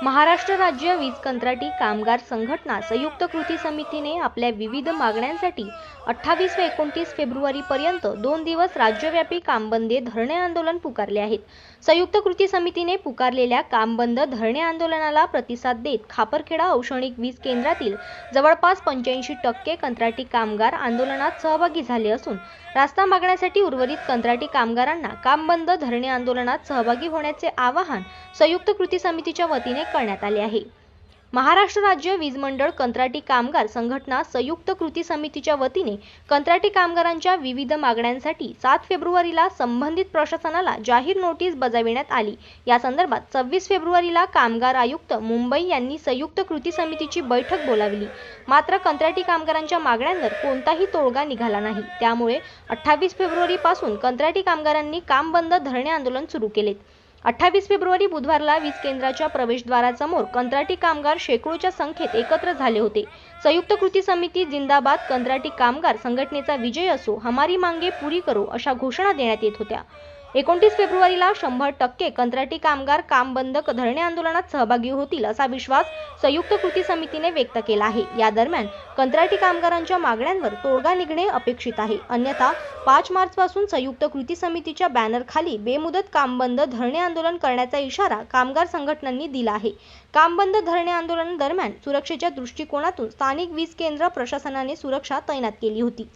महाराष्ट्र राज्य वीज कंत्राटी कामगार संघटना संयुक्त कृती समितीने आपल्या विविध मागण्यांसाठी अठ्ठावीस व एकोणतीस फेब्रुवारीपर्यंत दोन दिवस राज्यव्यापी कामबंदे धरणे आंदोलन पुकारले आहेत. संयुक्त कृती समितीने पुकारलेल्या कामबंद धरणे आंदोलनाला प्रतिसाद देत खापरखेडा औष्णिक वीज केंद्रातील जवळपास पंच्याऐंशी टक्के कंत्राटी कामगार आंदोलनात सहभागी झाले असून रास्ता मागण्यासाठी उर्वरित कंत्राटी कामगारांना कामबंद धरणे आंदोलनात सहभागी होण्याचे आवाहन संयुक्त कृती समितीच्या वतीने करण्यात आले आहे. महाराष्ट्र राज्य वीज मंडळ कंत्राटी कामगार संघटना संयुक्त कृती समितीच्या वतीने कंत्राटी कामगारांच्या विविध मागण्यांसाठी सात फेब्रुवारीला संबंधित प्रशासनाला जाहीर नोटीस बजाविण्यात आली. या संदर्भात सव्वीस फेब्रुवारीला कामगार आयुक्त मुंबई यांनी संयुक्त कृती समितीची बैठक बोलावली. मात्र कंत्राटी कामगारांच्या मागण्यांवर कोणताही तोडगा निघाला नाही. त्यामुळे अठ्ठावीस फेब्रुवारीपासून कंत्राटी कामगारांनी काम बंद धरणे आंदोलन सुरू केलेत. अठ्ठावीस फेब्रुवारी बुधवारला वीज केंद्राच्या प्रवेशद्वारासमोर कंत्राटी कामगार शेकडोच्या संख्येत एकत्र झाले होते. संयुक्त कृती समिती जिंदाबाद कंत्राटी कामगार संघटनेचा विजय असो हमारी मांगे पुरी करो अशा घोषणा देण्यात येत होत्या. एकोणतीस फेब्रुवारीला शंभर टक्के कंत्राटी कामगार काम बंद धरणे आंदोलनात सहभागी होतील असा विश्वास संयुक्त कृती समितीने व्यक्त केला आहे. या दरम्यान कंत्राटी कामगारांच्या मागण्यांवर तोडगा निघणे अपेक्षित आहे. अन्यथा पाच मार्चपासून संयुक्त कृती समितीच्या बॅनरखाली बेमुदत काम बंद धरणे आंदोलन करण्याचा इशारा कामगार संघटनांनी दिला आहे. काम बंद धरणे आंदोलन दरम्यान सुरक्षेच्या दृष्टिकोनातून स्थानिक वीज केंद्र प्रशासनाने सुरक्षा तैनात केली होती.